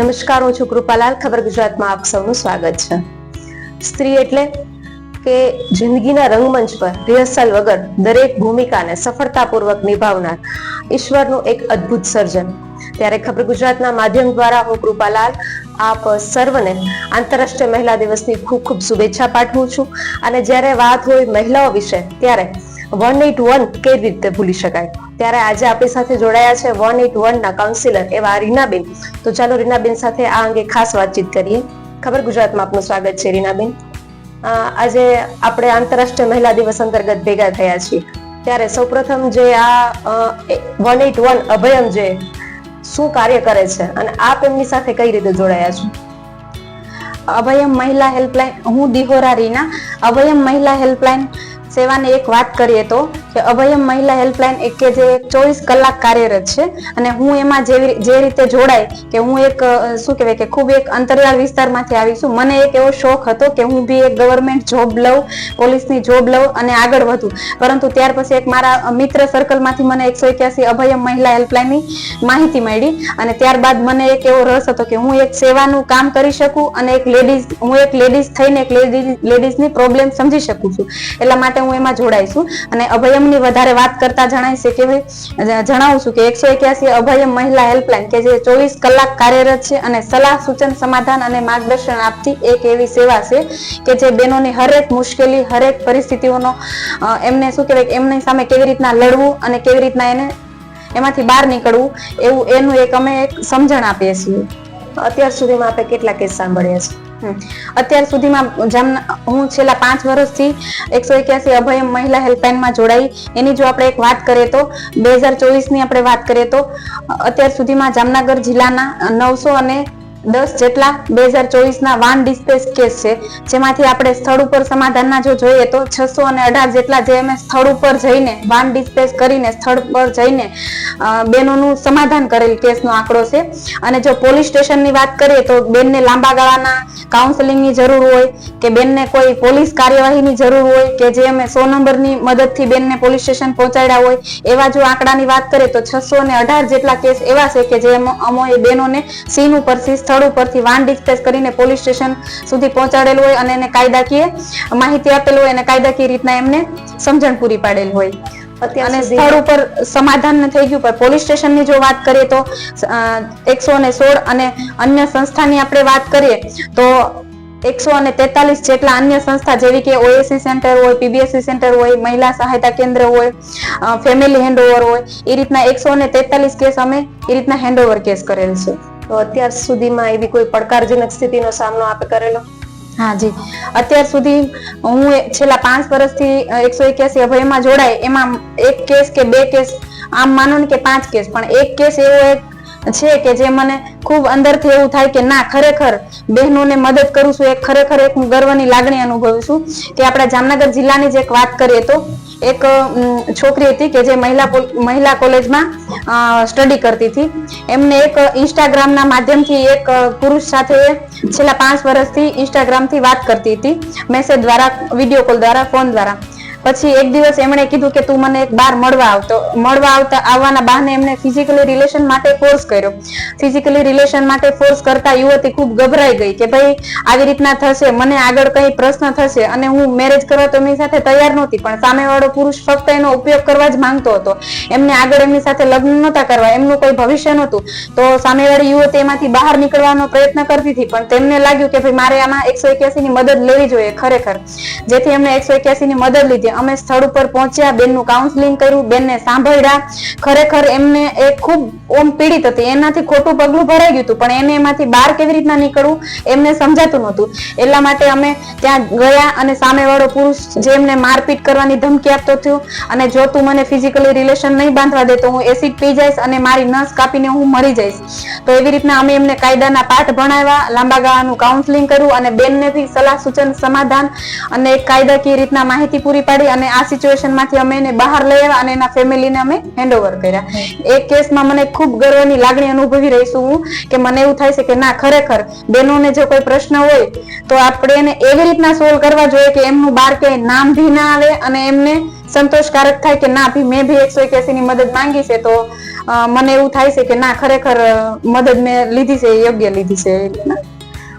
નમસ્કાર, હું છું કૃપાલાલ. ખબર ગુજરાતમાં આપ સૌનું સ્વાગત છે. સ્ત્રી એટલે કે જિંદગીના રંગમંચ પર રિહર્સલ વગર દરેક ભૂમિકાને સફળતાપૂર્વક નિભાવનાર ઈશ્વરનું એક અદ્ભુત સર્જન. ત્યારે ખબર ગુજરાતના માધ્યમ દ્વારા હું કૃપાલાલ આપ સર્વને આંતરરાષ્ટ્રીય મહિલા દિવસની ખૂબ ખૂબ શુભેચ્છા પાઠવું છું. અને જ્યારે વાત હોય મહિલાઓ વિશે, ત્યારે વન એટ વન કેવી રીતે ભૂલી શકાય? ત્યારે આજે આપણી સાથે જોડાયા છે વન એટ વન ના કાઉન્સિલર એવા રીનાબેન. તો ચાલો રીનાબેન સાથે આ અંગે ખાસ વાતચીત કરીએ. ખબર ગુજરાતમાં આપનું સ્વાગત છે રીનાબેન. આજે આપણે આંતરરાષ્ટ્રીય મહિલા દિવસ અંતર્ગત ભેગા થયા છીએ. ત્યારે સૌપ્રથમ જે આ વન એટ વન અભયમ જે શું કાર્ય કરે છે અને આપ એમની સાથે કઈ રીતે જોડાયા છો? અભયમ મહિલા હેલ્પલાઇન, હું દિહોરા રીના. અભયમ મહિલા હેલ્પલાઇન સેવાને એક વાત કરીએ તો કે અભયમ મહિલા હેલ્પલાઇન એક જે ચોવીસ કલાક કાર્યરત છે. અને હું એમાં જેવી જે રીતે જોડાય કે હું એક શું કહેવાય કે ખૂબ એક અંતરિયાળ વિસ્તારમાંથી આવી છું. મને એક એવો શોખ હતો કે હું બી એક ગવર્મેન્ટ જોબ લઉં, પોલીસની જોબ લઉં અને આગળ વધું. પરંતુ ત્યાર પછી એક મારા મિત્ર સર્કલમાંથી મને એકસો એક્યાસી અભયમ મહિલા હેલ્પલાઇનની માહિતી મળી અને ત્યારબાદ મને એક એવો રસ હતો કે હું એક સેવાનું કામ કરી શકું અને એક લેડીઝ, હું એક લેડીઝ થઈને એક લેડીઝની પ્રોબ્લેમ સમજી શકું છું. એટલા માટે હું એમાં જોડાઈશું અને અને અભયમની વધારે વાત કરતા જણાય છે જણાવું છું કે એકસો એક્યાસી અભયમ મહિલા હેલ્પલાઇન કે જે ચોવીસ કલાક કાર્યરત છે અને સલાહ, સૂચન, સમાધાન અને માર્ગદર્શન આપતી એક એવી સેવા છે કે જે બહેનોની હરેક મુશ્કેલી, હરેક પરિસ્થિતિઓનો એમને શું કહેવાય એમની સામે કેવી રીતના લડવું અને કેવી રીતના એને એમાંથી બહાર નીકળવું, એવું એનું એક અમે એક સમજણ આપીએ છીએ અત્યાર સુધીમાં આપણે કેટલા કેસ સાંભળ્યા છે. અત્યાર સુધીમાં જામ હું છેલ્લા પાંચ વર્ષથી એકસો એક્યાસી અભયમ મહિલા હેલ્પલાઇનમાં જોડાઈ, એની જો આપણે એક વાત કરીએ તો, બે હજાર ચોવીસની આપણે વાત કરીએ તો, અત્યાર સુધીમાં જામનગર જિલ્લાના નવસો અને દસ જેટલા બે હજાર ચોવીસના વાન ડિસ્પેચ કેસ છે, જેમાંથી આપણે સ્થળ ઉપર સમાધાનના જો જોઈએ તો છસો અને અઢાર જેટલા જે અમે સ્થળ ઉપર જઈને, વાન ડિસ્પેચ કરીને સ્થળ પર જઈને બેનોનું સમાધાન કરેલ કેસનો આંકડો છે. અને જો પોલીસ સ્ટેશનની વાત કરીએ તો બેનને લાંબા ગાળાના કાઉન્સેલિંગની જરૂર હોય, કે બેનને કોઈ પોલીસ કાર્યવાહીની જરૂર હોય, કે જે અમે સો નંબરની મદદથી બેનને પોલીસ સ્ટેશન પહોંચાડ્યા હોય, એવા જો આંકડાની વાત કરીએ તો છસો અને અઢાર જેટલા કેસ એવા છે કે જે અમો- અમોએ બેનોને સીન ઉપરથી સ્થળ ઉપરથી વાન ડિસ્પેચ કરીને પોલીસ સ્ટેશન સુધી પહોંચાડેલું હોય અને એને કાયદાકીય માહિતી આપેલું હોય અને કાયદાકીય રીતના એમને સમજણ પૂરી પાડેલ હોય. અને સ્થળ ઉપર સમાધાન થઈ ગયું પણ પોલીસ સ્ટેશનની જો વાત કરીએ તો એકસો ને સોળ અને અન્ય સંસ્થાની આપણે વાત કરીએ તો એકસો અને તેતાલીસ જેટલા અન્ય સંસ્થા જેવી કે ઓએસસી સેન્ટર હોય પીબીએસસી સેન્ટર હોય મહિલા સહાયતા કેન્દ્ર હોય ફેમિલી હેન્ડઓવર હોય એ રીતના એકસો અને તેતાલીસ કેસ અમે એ રીતના હેન્ડઓવર કેસ કરેલ છે. તો અત્યાર સુધીમાં એવી કોઈ પડકારજનક સ્થિતિનો સામનો આપે કરેલો? હા, જી. અત્યાર સુધી હું છેલ્લા પાંચ વર્ષથી એકસો એક્યાસી અભયમાં જોડાય, એમાં એક કેસ કે બે કેસ, આમ માનો ને કે પાંચ કેસ, પણ એક કેસ એવો એક છે કે જે મને ખૂબ અંદરથી એવું થાય કે ના, ખરેખર બહેનોને મદદ કરું છું. એક ખરેખર એક હું ગર્વની લાગણી અનુભવું છું કે આપણા જામનગર જિલ્લાની જ એક વાત કરીએ તો એક છોકરી હતી કે જે મહિલા મહિલા કોલેજમાં સ્ટડી કરતી હતી. એમને એક ઇન્સ્ટાગ્રામના માધ્યમથી એક પુરુષ સાથે છેલ્લા પાંચ વર્ષથી ઇન્સ્ટાગ્રામથી વાત કરતી હતી. મેસેજ દ્વારા, વીડિયો કોલ દ્વારા, ફોન દ્વારા. પછી એક દિવસ એમણે કીધું કે તું મને એક બાર મળવા આવતો મળવા આવતા આવવાના બહાને એમને ફિઝિકલી રિલેશન માટે ફોર્સ કર્યો. ફિઝિકલી રિલેશન માટે ફોર્સ કરતા યુવતી ખૂબ ગભરાઈ ગઈ કે ભાઈ, આવી રીતના થશે, મને આગળ કઈ પ્રશ્ન થશે અને હું મેરેજ કરવા તો એમની સાથે તૈયાર નહોતી, પણ સામેવાળો પુરુષ ફક્ત એનો ઉપયોગ કરવા જ માંગતો હતો. એમને આગળ એમની સાથે લગ્ન નહોતા કરવા, એમનું કોઈ ભવિષ્ય નહોતું. તો સામેવાળી યુવતી એમાંથી બહાર નીકળવાનો પ્રયત્ન કરતી હતી, પણ તેમને લાગ્યું કે ભાઈ મારે આમાં એકસો એક્યાસી ની મદદ લેવી જોઈએ ખરેખર. જેથી એમણે એકસો એક્યાસી ની મદદ લીધી. અમે સ્થળ ઉપર પહોંચ્યા, બેનનું કાઉન્સેલિંગ કર્યું, બેનને સાંભળ્યા. ખરેખર એમને એ ખૂબ ઓમ પીડિત હતી. એનાથી ખોટું પગલું ભરાઈ ગયું હતું, પણ એને એમાંથી બહાર કેવી રીતના નીકળવું, એમને સમજાતું નહોતું. એટલા માટે અમે ત્યાં ગયા અને સામેવાળો પુરુષ જે એમને મારપીટ કરવાની ધમકી આપતો થયો, અને જો તું મને ફિઝિકલી રિલેશન નહીં બાંધવા દે તો હું એસિડ પી જઈશ અને મારી નસ કાપીને હું મરી જઈશ. તો એવી રીતના અમે એમને કાયદાના પાઠ ભણાવ્યા, લાંબા ગાળાનું કાઉન્સેલિંગ કર્યું અને બેનને બી સલાહ સૂચન સમાધાન અને એક કાયદાકીય રીતના માહિતી પૂરી પાડી. અને આ સિચ્યુએશનમાંથી અમે એને બહાર લઈ આવ્યા અને એના ફેમિલીને અમે હેન્ડઓવર કર્યા. એ કેસમાં મને ખૂબ ગર્વની લાગણી અનુભવી રહી છું હું કે મને એવું થાય છે કે ના, ખરેખર બહેનોને જો કોઈ પ્રશ્ન હોય તો આપણે એને એવી રીતના સોલ્વ કરવા જોઈએ કે એમનું બાર ક્યાંય નામ ભી ના આવે અને એમને સંતોષકારક થાય કે ના ભી મેં ભી એકસો એક્યાસી ની મદદ માંગી છે તો મને એવું થાય છે કે ના, ખરેખર મદદ મેં લીધી છે, યોગ્ય લીધી છે.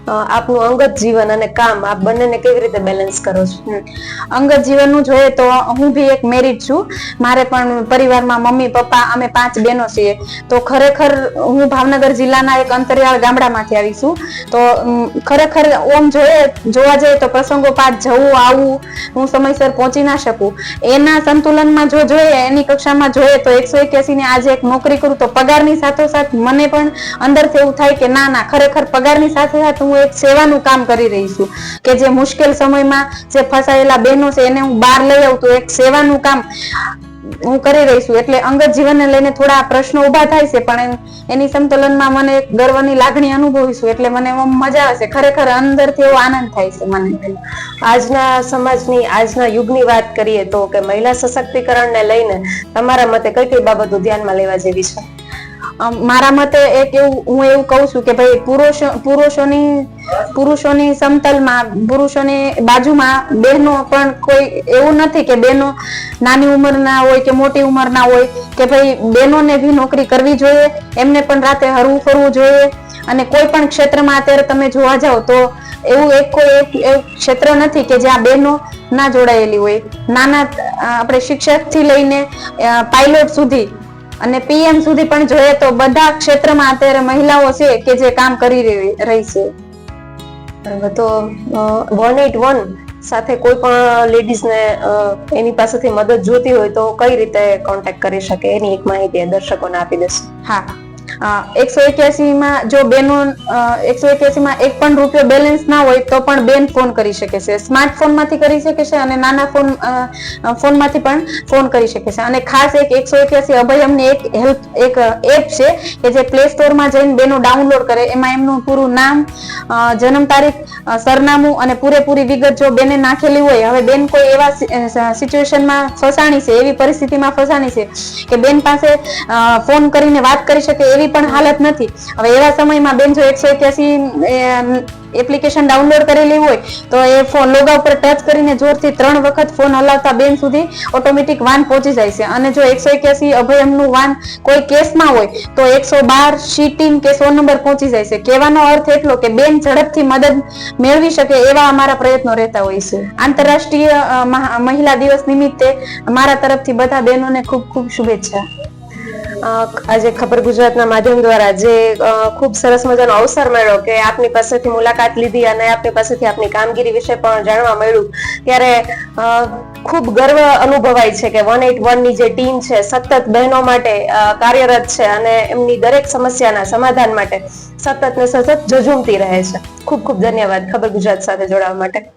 આપનું અંગત જીવન અને કામ, આપ બંનેને કેવી રીતે બેલેન્સ કરો છો? અંગત જીવનનું જોઈએ તો હું બી એક મેરિડ છું. મારે પણ પરિવારમાં મમ્મી, પપ્પા, અમે પાંચ બહેનો છીએ. તો ખરેખર હું ભાવનગર જિલ્લાના એક અંતરિયાળ ગામડામાંથી આવી છું. તો ખરેખર ઓમ જોઈએ, જોવા જઈએ તો પ્રસંગોપાત જવું, આવવું, હું સમયસર પહોંચી ના શકું. એના સંતુલનમાં જો જોઈએ, એની કક્ષામાં જોઈએ તો એકસો એક્યાસી ની આજે એક નોકરી કરું તો પગારની સાથોસાથ મને પણ અંદરથી એવું થાય કે ના ના, ખરેખર પગારની સાથે સાથે હું એક સેવાનું કામ કરી રહી છું કે જે મુશ્કેલ સમયમાં જે ફસાયેલા બહેનો છે એને હું બહાર લઈ આવું એક સેવાનું કામ હું કરી રહી છું. એટલે અંગત જીવનને લઈને થોડા પ્રશ્નો ઊભા થાય છે, પણ એની સંતુલનમાં મને એક ગર્વની લાગણી અનુભવી છું. એટલે મને મજા આવે છે ખરેખર અંદરથી એવો આનંદ થાય છે મને. આજના સમાજની, આજના યુગની વાત કરીએ તો કે મહિલા સશક્તિકરણને લઈને તમારા મતે કઈ કઈ બાબતો ધ્યાનમાં લેવા જેવી છે? મારા મતે એક એવું, હું એવું કહું છું કે ભાઈ પુરુષો, પુરુષોની પુરુષોની સમતલમાં, પુરુષોની બાજુમાં બહેનો પણ કોઈ એવું નથી કે બહેનો નાની ઉંમરના હોય કે મોટી ઉંમરના હોય કે ભાઈ બહેનોને બી નોકરી કરવી જોઈએ, એમને પણ રાતે હરવું ફરવું જોઈએ. અને કોઈ પણ ક્ષેત્રમાં અત્યારે તમે જોવા જાઓ તો એવું એક કોઈ એક એવું ક્ષેત્ર નથી કે જ્યાં બહેનો ના જોડાયેલી હોય. નાના આપણે શિક્ષકથી લઈને પાયલોટ સુધી અને પીએમ સુધી પણ જોઈએ તો બધા ક્ષેત્રમાં અત્યારે મહિલાઓ છે કે જે કામ કરી રહી રહી છે. બરાબર તો વન એટ વન સાથે કોઈ પણ લેડીઝને એની પાસેથી મદદ જોતી હોય તો કઈ રીતે કોન્ટેક્ટ કરી શકે? એની એક માહિતી દર્શકોને આપી દેશે હા. એકસો એક્યાસી માં જો બેનો એકસો એક્યાસી માં એક પણ રૂપિયો બેલેન્સ ના હોય તો પણ બેન ફોન કરી શકે છે. સ્માર્ટફોનમાંથી કરી શકે છે અને નાના ફોન ફોનમાંથી પણ ફોન કરી શકે છે. અને ખાસ એક એકસો એક્યાસી અભયમની એક હેલ્પ એક એપ છે કે જે પ્લે સ્ટોરમાં જઈને બેનો ડાઉનલોડ કરે. એમાં એમનું પૂરું નામ જન્મ તારીખ સરનામું અને પૂરેપૂરી વિગત જો બેને નાખેલી હોય, હવે બેન કોઈ એવા સિચ્યુએશનમાં ફસાણી છે, એવી પરિસ્થિતિમાં ફસાણી છે કે બેન પાસે ફોન કરીને વાત કરી શકે, એવી પણ હાલત નથી. હવે એવા સમયમાં બેન જો એકસો એક્યાસી એપ્લિકેશન ડાઉનલોડ કરેલી હોય, તો એ ફોન લોગા ઉપર ટચ કરીને જોરથી ત્રણ વખત ફોન હલાવતા બેન સુધી ઓટોમેટિક વાન પહોંચી જાય છે. અને જો એકસો એક્યાસી અભયમનું વાન કોઈ કેસમાં હોય, તો એકસો બાર શીટીન કે સો નંબર પહોંચી જાય છે. કહેવાનો અર્થ એટલો કે બેન ઝડપથી મદદ મેળવી શકે એવા અમારા પ્રયત્નો રહેતા હોય છે. આંતરરાષ્ટ્રીય મહિલા દિવસ નિમિત્તે મારા તરફથી બધા બહેનોને ખૂબ ખૂબ શુભેચ્છા. આજે ખબર ગુજરાતના માધ્યમ દ્વારા જે ખૂબ સરસ મજાનો અવસર મળ્યો કે આપની પાસેથી મુલાકાત લીધી અને આપની પાસેથી આપની કામગીરી વિશે પણ જાણવા મળ્યું, ત્યારે ખૂબ ગર્વ અનુભવાય છે કે વન એટ વનની જે ટીમ છે, સતત બહેનો માટે કાર્યરત છે અને એમની દરેક સમસ્યાના સમાધાન માટે સતત ને સતત જજુમતી રહે છે. ખૂબ ખૂબ ધન્યવાદ ખબર ગુજરાત સાથે જોડાવા માટે.